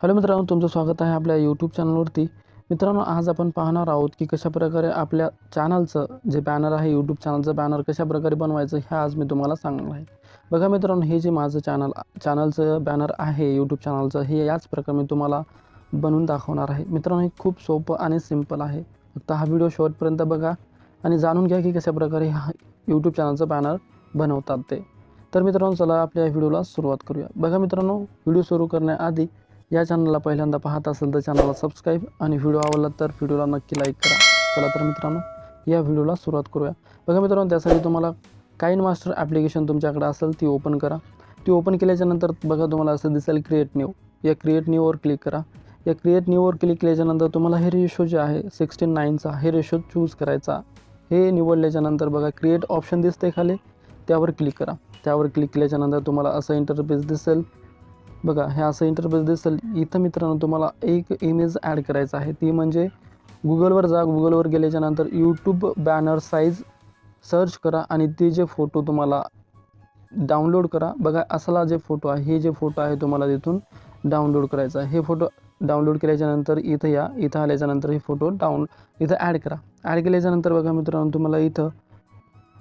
Hello मित्रांनो तुमचं स्वागत आहे आपल्या यूट्यूब चॅनलवरती मित्रांनो आज आपण पाहणार आहोत की कशाप्रकारे आपल्या चॅनलचं जे बॅनर आहे यूट्यूब चॅनलचं बॅनर कशाप्रकारे बनवायचं हे आज मी तुम्हाला सांगणार आहे. बघा मित्रांनो हे जे माझं चॅनल चॅनलचं बॅनर आहे यूट्यूब चॅनलचं हे याच प्रकारे मी तुम्हाला बनवून दाखवणार आहे. मित्रांनो हे खूप सोपं आणि सिंपल आहे. फक्त हा व्हिडिओ शेवटपर्यंत बघा आणि जाणून घ्या की कशाप्रकारे हा यूट्यूब चॅनलचं बॅनर बनवतात ते. तर मित्रांनो चला आपल्या व्हिडिओला सुरुवात करूया. बघा मित्रांनो व्हिडिओ सुरू करण्याआधी या चॅनलला पहिल्यांदा पाहत असेल तर चॅनलला सबस्क्राईब आणि व्हिडिओ आवडला तर व्हिडिओला नक्की लाईक करा. चला तर मित्रांनो या व्हिडिओला सुरुवात करूया. बघा मित्रांनो त्यासाठी तुम्हाला काइन मास्टर ॲप्लिकेशन तुमच्याकडे असेल ती ओपन करा. ती ओपन केल्याच्यानंतर बघा तुम्हाला असं दिसेल क्रिएट न्यू या क्रिएट न्यूवर क्लिक करा. या क्रिएट न्यूवर क्लिक केल्याच्यानंतर तुम्हाला हे रेशो जे आहे सिक्स्टीन नाईनचा हे रेशो चूज करायचा. हे निवडल्याच्यानंतर बघा क्रिएट ऑप्शन दिसते खाली त्यावर क्लिक करा. त्यावर क्लिक केल्याच्यानंतर तुम्हाला असं इंटरफेस दिसेल. बघा हे असं इंटरफेस दिसेल. इथं मित्रांनो तुम्हाला एक इमेज ॲड करायचं आहे. ती म्हणजे गुगलवर जा. गुगलवर गेल्याच्यानंतर यूट्यूब बॅनर साईज सर्च करा आणि ते जे फोटो तुम्हाला डाउनलोड करा. बघा असला जे फोटो आहे हे जे फोटो आहे तुम्हाला तिथून डाउनलोड करायचा आहे. हे फोटो डाउनलोड केल्याच्यानंतर इथं या इथं आल्याच्यानंतर हे फोटो डाऊन इथं ॲड करा. ॲड केल्याच्यानंतर बघा मित्रांनो तुम्हाला इथं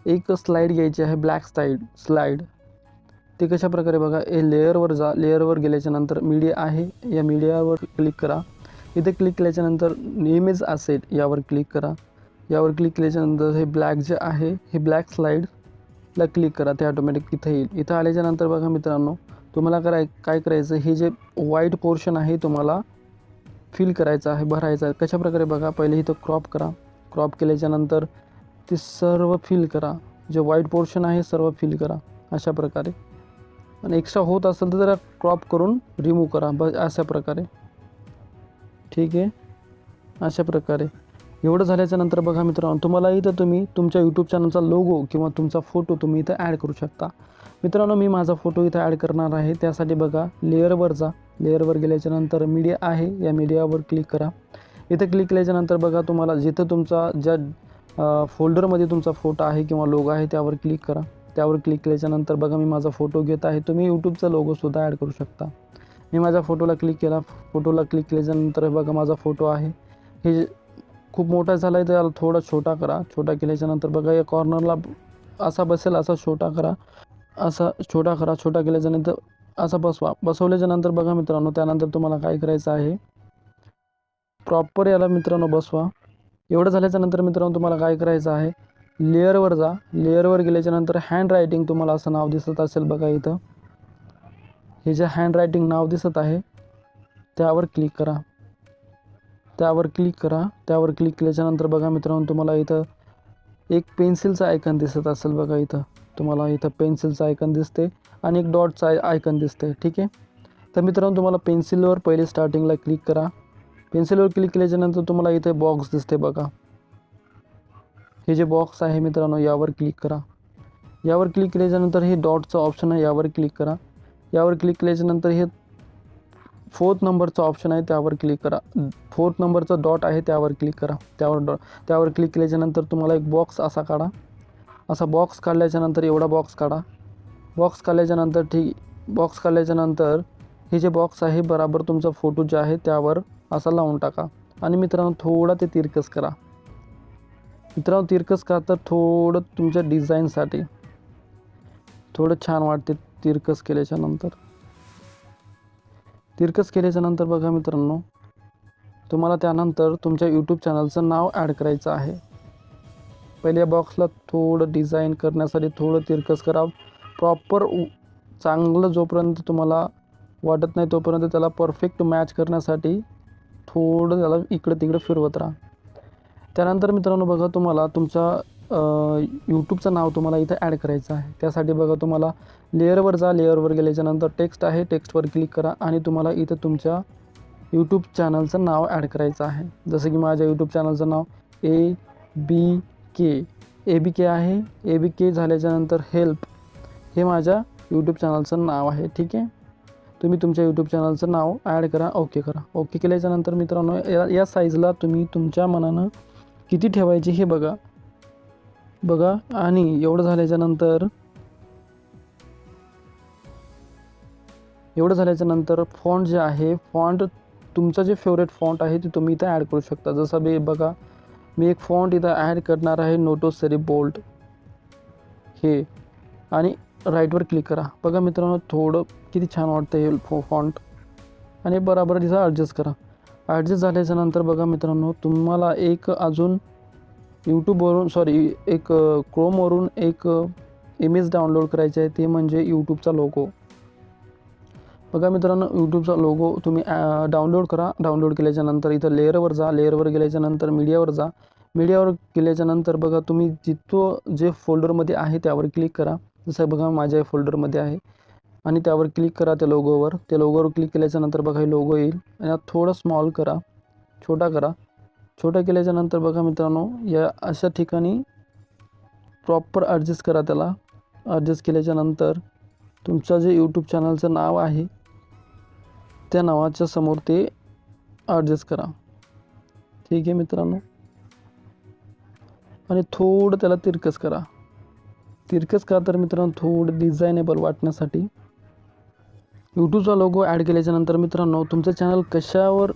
एक स्लाईड घ्यायची आहे ब्लॅक स्लाईड स्लाईड ते कशा प्रकारे बघा हे लेअरवर जा लेअरवर गेल्याच्यानंतर मीडिया आहे या मीडियावर क्लिक करा. इथे क्लिक केल्याच्यानंतर इमेज असेट यावर क्लिक करा. यावर क्लिक केल्याच्यानंतर हे ब्लॅक जे आहे हे ब्लॅक स्लाईडला क्लिक करा ते ऑटोमॅटिक इथं येईल. इथं आल्याच्यानंतर बघा मित्रांनो तुम्हाला कराय काय करायचं हे जे व्हाईट पोर्शन आहे तुम्हाला फिल करायचं आहे भरायचं आहे. कशाप्रकारे बघा पहिले इथं क्रॉप करा. क्रॉप केल्याच्यानंतर ते सर्व फिल करा. जे व्हाईट पोर्शन आहे सर्व फिल करा. अशा प्रकारे आणि एक्स्ट्रा होत असेल तर जरा क्रॉप करून रिमूव्ह करा ब अशा प्रकारे. ठीक आहे? अशा प्रकारे. एवढं झाल्याच्यानंतर बघा मित्रांनो तुम्हाला इथं तुम्ही तुमच्या यूट्यूब चॅनलचा लोगो किंवा तुमचा फोटो तुम्ही इथं ॲड करू शकता. मित्रांनो मी माझा फोटो इथं ॲड करणार आहे. त्यासाठी बघा लेअरवर जा. लेअरवर गेल्याच्यानंतर मीडिया आहे. या मीडियावर क्लिक करा. इथं क्लिक केल्याच्यानंतर बघा तुम्हाला जिथं तुमचा ज्या फोल्डरमध्ये तुमचा फोटो आहे किंवा लोगो आहे त्यावर क्लिक करा. त्यावर क्लिक केल्याच्यानंतर बघा मी माझा फोटो घेत आहे. तुम्ही यूट्यूबचा लोगोसुद्धा ॲड करू शकता. मी माझ्या फोटोला क्लिक केला. फोटोला क्लिक केल्याच्यानंतर बघा माझा फोटो आहे. हे खूप मोठा झाला आहे त्याला थोडा छोटा करा. छोटा केल्याच्यानंतर बघा या कॉर्नरला असा बसेल असा छोटा करा. असा छोटा करा छोटा केल्याच्यानंतर असा बसवा. बसवल्याच्यानंतर बघा मित्रांनो त्यानंतर तुम्हाला काय करायचं आहे? प्रॉपर याला मित्रांनो बसवा. एवढं झाल्याच्यानंतर मित्रांनो तुम्हाला काय करायचं आहे? लेअरवर जा. लेअरवर गेल्याच्यानंतर हँड रायटिंग तुम्हाला असं नाव दिसत असेल बघा इथं. हे जे हँड रायटिंग नाव दिसत आहे त्यावर क्लिक करा. त्यावर क्लिक करा. त्यावर क्लिक केल्याच्यानंतर बघा मित्रांनो तुम्हाला इथं एक पेन्सिलचं आयकन दिसत असेल बघा इथं. तुम्हाला इथं पेन्सिलचं आयकन दिसते आणि एक डॉटचा आयकन दिसते ठीक आहे? तर मित्रांनो तुम्हाला पेन्सिलवर पहिले स्टार्टिंगला क्लिक करा. पेन्सिलवर क्लिक केल्याच्यानंतर तुम्हाला इथे बॉक्स दिसते बघा. हे जे बॉक्स आहे मित्रांनो यावर क्लिक करा. यावर क्लिक केल्याच्यानंतर हे डॉटचं ऑप्शन आहे यावर क्लिक करा. यावर क्लिक केल्याच्यानंतर हे फोर्थ नंबरचं ऑप्शन आहे त्यावर क्लिक करा. फोर्थ नंबरचं डॉट आहे त्यावर क्लिक करा. त्यावर डॉ त्यावर क्लिक केल्याच्यानंतर तुम्हाला एक बॉक्स असा काढा. असा बॉक्स काढल्याच्यानंतर एवढा बॉक्स काढा. बॉक्स काढल्याच्यानंतर ठीक बॉक्स काढल्याच्यानंतर हे जे बॉक्स आहे बराबर तुमचा फोटो जे आहे त्यावर असा लावून टाका. आणि मित्रांनो थोडा ते तिरकस करा. मित्रांनो तिरकस करतात थोडं तुमच्या डिझाईनसाठी थोडं छान वाटते तिरकस केल्याच्यानंतर तिरकस केल्याच्यानंतर बघा मित्रांनो तुम्हाला त्यानंतर तुमच्या यूट्यूब चॅनलचं नाव ॲड करायचं आहे. पहिल्या बॉक्सला थोडं डिझाईन करण्यासाठी थोडं तिरकस करा प्रॉपर चांगलं जोपर्यंत तुम्हाला वाटत नाही तोपर्यंत त्याला परफेक्ट मॅच करण्यासाठी थोडं त्याला इकडं तिकडं फिरवत राहा. त्यानंतर मित्रांनो बघा तुम्हाला तुमचा यूट्यूबचं नाव तुम्हाला इथं ॲड करायचं आहे. त्यासाठी बघा तुम्हाला लेअरवर जा लेअरवर गेल्याच्यानंतर टेक्स्ट आहे टेक्स्टवर क्लिक करा आणि तुम्हाला इथं तुमच्या यूट्यूब चॅनलचं नाव ॲड करायचं आहे. जसं की माझ्या यूट्यूब चॅनलचं नाव A B K A B के आहे ए बी के झाल्याच्यानंतर हेल्प हे माझ्या यूट्यूब चॅनलचं नाव आहे ठीक आहे? तुम्ही तुमच्या यूट्यूब चॅनलचं नाव ॲड करा ओके करा. ओके केल्याच्यानंतर मित्रांनो या या साईजला तुम्ही तुमच्या मनानं किती ठेवायची हे बघा. बघा आणि एवढं झाल्याच्यानंतर एवढं झाल्याच्यानंतर फॉन्ट जे आहे फॉन्ट तुमचं जे फेवरेट फॉन्ट आहे ते तुम्ही इथं ॲड करू शकता. जसं मी बघा मी एक फॉन्ट इथं ॲड करणार आहे नोटो सेरी बोल्ट हे आणि राईटवर क्लिक करा. बघा मित्रांनो थोडं किती छान वाटतं हे फो फॉन्ट आणि बराबर तिथं ॲडजस्ट करा. ॲडजस्ट झाल्याच्यानंतर बघा मित्रांनो तुम्हाला एक अजून यूट्यूबवरून सॉरी एक क्रोमवरून एक इमेज डाउनलोड करायची आहे ते म्हणजे यूट्यूबचा लोगो बघा मित्रांनो यूट्यूबचा लोगो तुम्ही डाउनलोड करा. डाउनलोड केल्याच्यानंतर इथं लेअरवर जा. लेअरवर गेल्याच्यानंतर मीडियावर जा. मीडियावर गेल्याच्यानंतर बघा तुम्ही जितो जे फोल्डरमध्ये आहे त्यावर क्लिक करा. जसं बघा माझ्या फोल्डरमध्ये आहे. आणि त्यावर क्लिक करा त्या लोगोवर त्या लोगोवर क्लिक केल्याच्यानंतर बघा हे लोगो येईल. आणि थोडं स्मॉल करा. छोटा करा. छोटा केल्याच्यानंतर बघा मित्रांनो या अशा ठिकाणी प्रॉपर ॲडजस्ट करा त्याला. ॲडजस्ट केल्याच्यानंतर तुमचं जे यूट्यूब चॅनलचं नाव आहे त्या नावाच्या समोर ते ॲडजस्ट करा. ठीक आहे मित्रांनो? आणि थोडं त्याला तिरकस करा. तिरकस का तर मित्रांनो थोडं डिझायनेबल वाटण्यासाठी यूट्यूबचा लोगो ॲड केल्याच्यानंतर मित्रांनो तुमचं चॅनल कशावर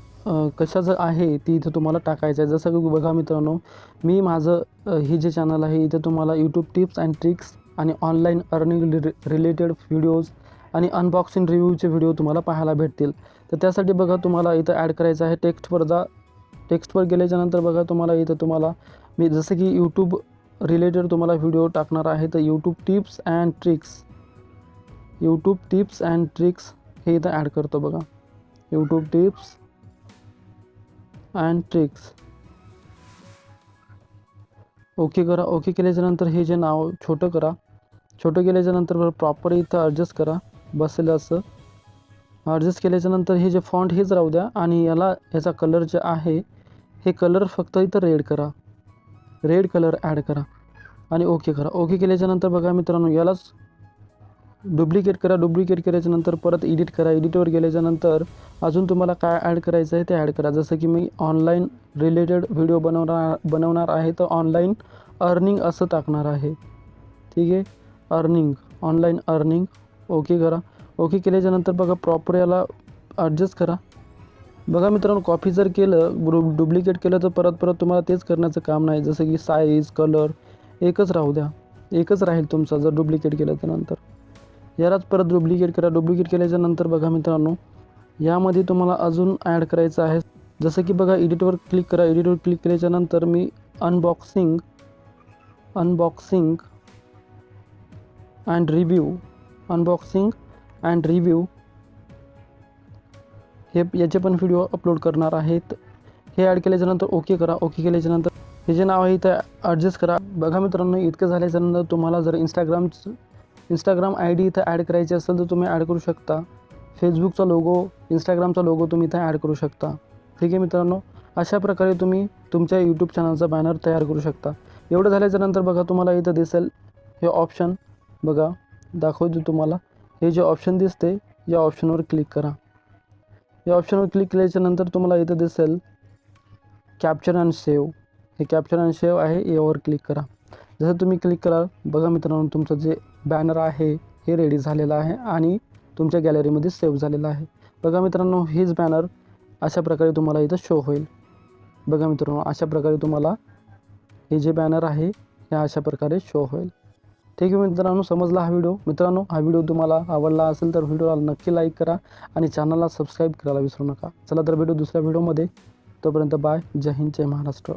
कशाचं आहे ती इथं तुम्हाला टाकायचं आहे जसं की बघा मित्रांनो मी माझं हे जे चॅनल आहे इथं तुम्हाला यूट्यूब टिप्स अँड ट्रिक्स आणि ऑनलाईन अर्निंग रिलेटेड व्हिडिओज आणि अनबॉक्सिंग रिव्ह्यूचे व्हिडिओ तुम्हाला पाहायला भेटतील. तर त्यासाठी बघा तुम्हाला इथं ॲड करायचं आहे टेक्स्टवर जा. टेक्स्टवर गेल्याच्यानंतर बघा तुम्हाला इथं तुम्हाला मी जसं की यूट्यूब रिलेटेड तुम्हाला व्हिडिओ टाकणार आहे तर YouTube tips and tricks YouTube tips and tricks हे इथं ॲड करतो बघा. YouTube tips and tricks okay करा. ओके केल्याच्यानंतर हे जे नाव छोटं करा. छोटं केल्याच्यानंतर प्रॉपर इथं ॲडजस्ट करा. बसेल असं. ॲडजस्ट केल्याच्यानंतर हे जे फॉन्ट हेच राहू द्या आणि याला ह्याचा कलर जे आहे हे कलर फक्त इथं रेड करा. रेड कलर ॲड करा. आणि ओके करा. ओके केल्याच्यानंतर बघा मित्रांनो यालाच डुप्लिकेट करा डुप्लिकेट केल्याच्यानंतर परत एडिट करा. एडिटवर गेल्याच्यानंतर अजून तुम्हाला काय ॲड करायचं आहे ते ॲड करा. जसं की मी ऑनलाईन रिलेटेड व्हिडिओ बनवणार बनवणार आहे तर ऑनलाईन अर्निंग असं टाकणार आहे. ठीक आहे? अर्निंग ऑनलाईन अर्निंग ओके करा. ओके केल्याच्यानंतर बघा प्रॉपर याला ॲडजस्ट करा. बघा मित्रांनो कॉपी जर केलं डुप्लिकेट केलं तर परत परत तुम्हाला तेच करण्याचं काम नाही. जसं की साईज कलर एकच राहू द्या. एकच राहील तुमचं जर डुप्लिकेट केलं तर नंतर. यालाच परत डुप्लिकेट करा. डुप्लिकेट केल्याच्यानंतर बघा मित्रांनो यामध्ये तुम्हाला अजून ॲड करायचं आहे. जसं की बघा एडिटवर क्लिक करा. एडिटवर क्लिक केल्याच्यानंतर मी unboxing unboxing and review unboxing and review हे याचे पण व्हिडिओ अपलोड करणार आहेत. हे ॲड केल्याच्यानंतर ओके करा. ओके केल्याच्यानंतर हे जे नाव आहे ते ॲडजस्ट करा. बघा मित्रांनो इतकं झाल्याच्यानंतर तुम्हाला जर इंस्टाग्रामचं इंस्टाग्राम आय डी इथं ॲड करायची असेल तर तुम्ही ॲड करू शकता. फेसबुकचा लोगो इंस्टाग्रामचा लोगो तुम्ही इथं ॲड करू शकता. ठीक आहे मित्रांनो? अशा प्रकारे तुम्ही तुमच्या यूट्यूब चॅनलचा बॅनर तयार करू शकता. एवढं झाल्याच्यानंतर बघा तुम्हाला इथं दिसेल हे ऑप्शन बघा दाखवतो तुम्हाला. हे जे ऑप्शन दिसते या ऑप्शनवर क्लिक करा. या ऑप्शनवर क्लिक केल्याच्यानंतर तुम्हाला इथं दिसेल कॅप्चर अँड सेव्ह हे कॅप्चर अँड सेव्ह आहे यावर क्लिक करा. जसं तुम्ही क्लिक कराल बघा मित्रांनो तुमचं जे बॅनर आहे हे रेडी झालेलं आहे आणि तुमच्या गॅलरीमध्ये सेव्ह झालेलं आहे. बघा मित्रांनो हेच बॅनर अशा प्रकारे तुम्हाला इथं शो होईल. बघा मित्रांनो अशा प्रकारे तुम्हाला हे जे बॅनर आहे हे अशा प्रकारे शो होईल. ठीक आहे मित्रांनो समजला हा व्हिडिओ मित्रांनो हा व्हिडिओ तुम्हाला आवडला असेल तर व्हिडिओला नक्की लाईक करा आणि चॅनलला सबस्क्राईब करायला विसरू नका. चला तर भेटू दुसऱ्या व्हिडिओमध्ये तोपर्यंत बाय जय हिंद जय महाराष्ट्र.